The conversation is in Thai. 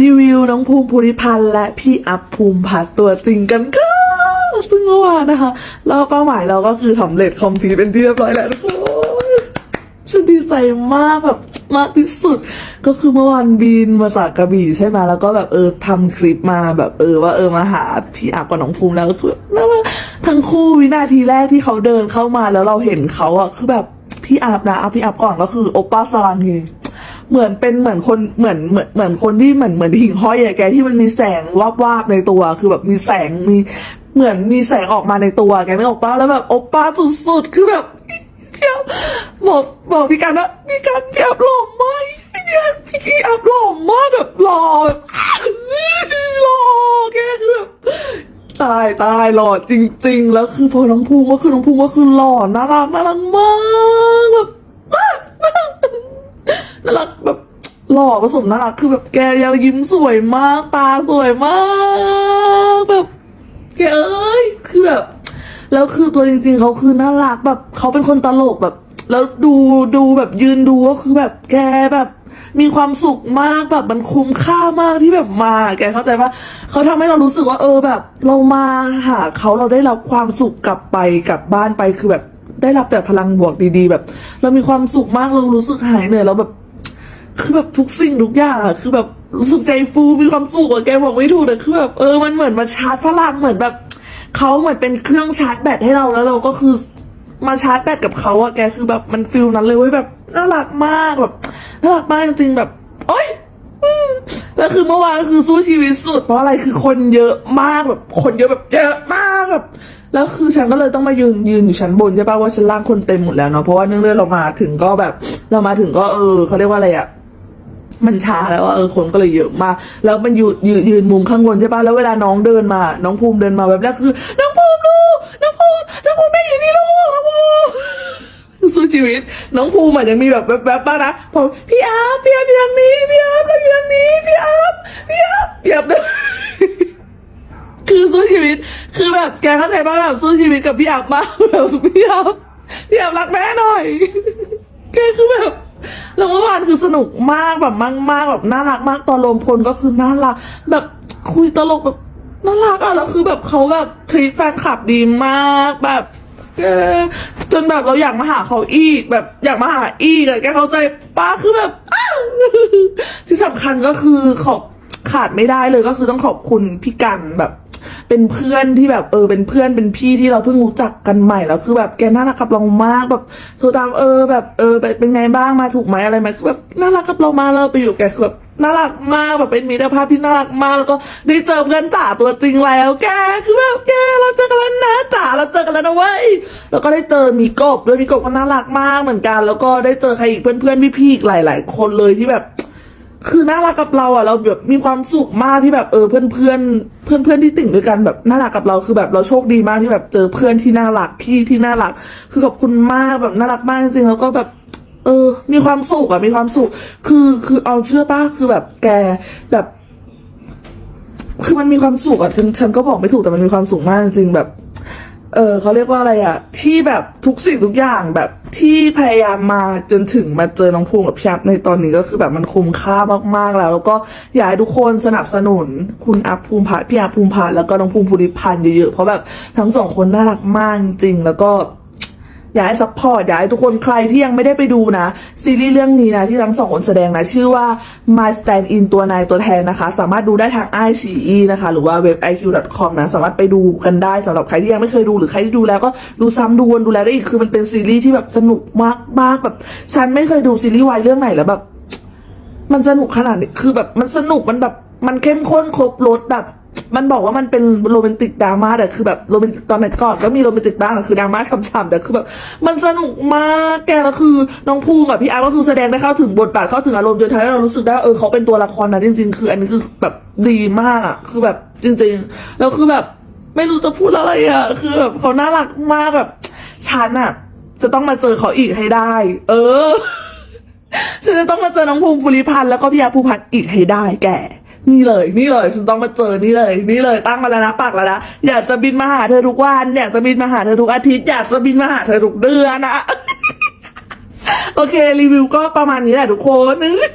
รีวิวน้องภูมิภูริพันธ์และพี่อัพภูมิพัฒตัวจริงกันค่ะซึ่งเมื่อวานนะคะเราเป้าหมายเราก็คือสำเร็จคอมพีเป็นที่เรียบร้อยแล้วทุกคนฉันดีใจมากแบบมากที่สุด ก็คือเมื่อวานบินมาจากกระบี่ใช่ไหมแล้วก็แบบเออทำคลิปมาแบบเออว่าเออมาหาพี่อัพกับน้องภูมิแล้วก็คือน่ารักทั้งคู่วินาทีแรกที่เขาเดินเข้ามาแล้วเราเห็นเขาอะคือแบบพี่อัพนะเอาพี่อัพก่อนก็คือโอป้าสลังเฮ เหมือนเป็นเหมือนคนเหมือนเหมือนเหมือนคนที่เหมือนเหมือนหิ่งห้อยอะแกที่มันมีแสงวาบวาบๆในตัว คือแบบมีแสงมีเหมือนมีแสงออกมาในตัวแกนึกออกปะแล้วแบบโอป้าสุดๆคือแบบพี่อัพบอกบอกพี่กันว่าพี่กันพี่อัพหล่อมากพี่อัพพี่อัพหล่อมากแบบหล่อหล่อแกคือแบบตายตายหล่อจริง ๆ แล้วคือพอน้องภูมิก็คือน้องภูมิก็คือหล่อน่ารักน่ารักมากแบบ น่ารักแบบ หล่อผสมน่ารักคือแบบแกยังยิ้มสวยมาก ตาสวยมาก แบบแกเอ้ยคือแบบแล้วคือตัวจริง ๆเขาคือน่ารักแบบเขาเป็นคนตลกแบบ แล้วดูดูแบบยืนดูก็คือแบบแกแบบมีความสุขมากแบบมันคุ้มค่ามากที่แบบมา แกเข้าใจปะเขาทำให้เรารู้สึกว่า เออแบบ เรามาหาเขาเราได้รับความสุขกลับไปกลับบ้านไปคือแบบได้รับแต่พลังบวกดีๆ แบบ เรามีความสุขมากเรารู้สึกหายเหนื่อยเราแบบ คือแบบทุกสิ่งทุกอย่างอะคือแบบรู้สึกใจฟูมีความสุขอะแกบอกไม่ถูกแต่คือแบบเออมันเหมือนมาชาร์จพลังเหมือนแบบเขาเหมือนเป็นเครื่องชาร์จแบตให้เราแล้วเราก็คือมาชาร์จแบตกับเขาอะแกคือแบบมันฟิลนั้นเลยเว้ยแบบน่ารักมากแบบน่ารักมากจริงๆแบบโอ๊ยแล้วคือเมื่อวานคือสู้ชีวิตสุด เพราะอะไรคือคนเยอะมากแบบ คนเยอะแบบเยอะมากแบบแล้วคือฉันก็เลยต้องมายืนยืนอยู่ชั้นบนใช่ป่ะว่าชั้นล่างคนเต็มหมดแล้วเนาะเพราะว่าเนื่องด้วยเรามาถึงก็แบบ เรามาถึงก็เออเขาเรียกว่าอะไรอะ มันช้าแล้วอะเออคนก็เลยเยอะมากแล้วมันอยู่ยืนยืนมุมข้างบนใช่ปะแล้วเวลาน้องเดินมา น้องภูมิเดินมาแบบแรกคือ น้องภูมิดูกน้องภูมิน้องภูมิแม่อยู่นี่ลูกน้องภูมิสู้ชีวิต น้องภูมิอาจจะมีแบบแบบๆบ้างนะพอพี่อาร์พี่อาร์ตอยู่ทางนี้พี่อาร์เราอยู่ทางนี้พี่อาร์พี่อาร์พี่อาร์คือสู้ชีวิต คือแบบแกเข้าใจป่ะแบบสู้ชีวิตกับพี่อับมากแบบพี่อับพี่อับรักแม่หน่อยแกคือแบบ แล้วเมื่อวานคือสนุกมากแบบมากมากๆแบบน่ารักมากตอนรวมพลก็คือน่ารัก แบบคุยตลกแบบน่ารักอะแล้วคือแบบเขาแบบทรีตแฟนคลับดีมากแบบจนแบบเราอยากมาหาเขาอีก แบบอยากมาหาอีกอะแกเข้าใจป้าคือแบบที่สำคัญก็คือขอบขาดไม่ได้เลยก็คือต้องขอบคุณพี่กันแบบ เป็นเพื่อนที่แบบเออเป็นเพื่อนเป็นพี่ที่เราเพิ่งรู้จักกันใหม่แล้วคือแบบแกน่ารักกับเรามากแบบโทรตามเออแบบเออเป็นไงบ้างมาถูกไหมอะไรไหมคือแบบน่ารักกับเรามากเราไปอยู่แกคือแบบน่ารักมากแบบเป็นมิตรภาพที่น่ารักมากแล้วก็ได้เจอเพื่อนจ๋าตัวจริงแล้วแกคือแบบแกเราเจอกันแล้วนะจ๋าเราเจอกันแล้วนะเว้ยแล้วก็ได้เจอมีกบด้วยมีกบก็น่ารักมากเหมือนกัน แล้วก็ได้เจอใครอีกเพื่อนๆพี่ๆอีกหลาย ๆ คนเลยที่แบบ คือน่ารักกับเราอะเราแบบมีความสุขมากที่แบบเออเพื่อนเพื่อนเพื่อนเพื่อนที่ติ่งด้วยกันแบบน่ารักกับเราคือแบบเราโชคดีมากที่แบบเจอเพื่อนที่น่ารักพี่ที่น่ารัก คือขอบคุณมากแบบน่ารักมากจริงๆแล้วก็แบบเออ มีความสุขอะมีความสุข คือคือเอาเชื่อป้าคือแบบแกแบบ คือมันมีความสุขอะฉันฉันก็บอกไม่ถูกแต่มันมีความสุขมากจริงแบบ เออเขาเรียกว่าอะไรอะที่แบบทุกสิ่งทุกอย่างแบบที่พยายามมาจนถึงมาเจอน้องภูมิกับพี่อัพในตอนนี้ก็คือแบบมันคุ้มค่ามากๆแล้ว แล้วก็อยากให้ทุกคนสนับสนุนคุณอัพภูมิพัฒน์พี่อัพภูมิพัฒน์แล้วก็น้องภูมิภูริพันธ์เยอะๆเพราะแบบทั้งสองคนน่ารักมากจริงแล้วก็ อยากให้ซัพพอร์ตอยากให้ทุกคนใครที่ยังไม่ได้ไปดูนะ ซีรีส์เรื่องนี้นะที่ทั้งสองคนแสดงนะ ชื่อว่า My Stand In ตัวนายตัวแทนนะคะ สามารถดูได้ทาง i อ e นะคะ หรือว่าเว็บ iq.com นะ สามารถไปดูกันได้สำหรับใครที่ยังไม่เคยดูหรือใครที่ดูแล้วก็ดูซ้ำดูวนดูแลได้อีกคือมันเป็นซีรีส์ที่แบบสนุกมากมากแบบฉันไม่เคยดูซีรีส์วายเรื่องไหนแล้วแบบ มันสนุกขนาดนี้คือแบบมันสนุกมันแบบมันเข้มข้นครบรสแบบ มันบอกว่ามันเป็นโรแมนติกดราม่าแต่คือแบบโรแมนติกตอนไหนก่อนก็มีโรแมนติกบ้างแต่คือดราม่าช่ำๆแต่คือแบบมันสนุกมากแกแล้วคือน้องภูมิกับพี่อาร์ก็คือแสดงได้เข้าถึงบทบาทเข้าถึงอารมณ์จนทำให้เรารู้สึกได้ว่าเออเขาเป็นตัวละครนะจริง ๆ คือ อันนี้คือแบบดีมากอะคือแบบจริง ๆ แล้วคือแบบไม่รู้จะพูดอะไรอะคือแบบเขาน่ารักมากแบบฉันอะ จะต้องมาเจอเขาอีกให้ได้ เออฉันจะต้องมาเจอน้องภูมิภูริพันธ์แล้วก็พี่อาภูพันธ์อีกให้ได้แก นี่เลยนี่เลยฉันต้องมาเจอนี่เลย นี่เลยตั้งมาแล้วนะปักแล้วนะอยากจะบินมาหาเธอทุกวันอยากจะบินมาหาเธอทุกอาทิตย์อยากจะบินมาหาเธอทุกเดือนนะโอเครีวิวก็ประมาณนี้แหละทุกคน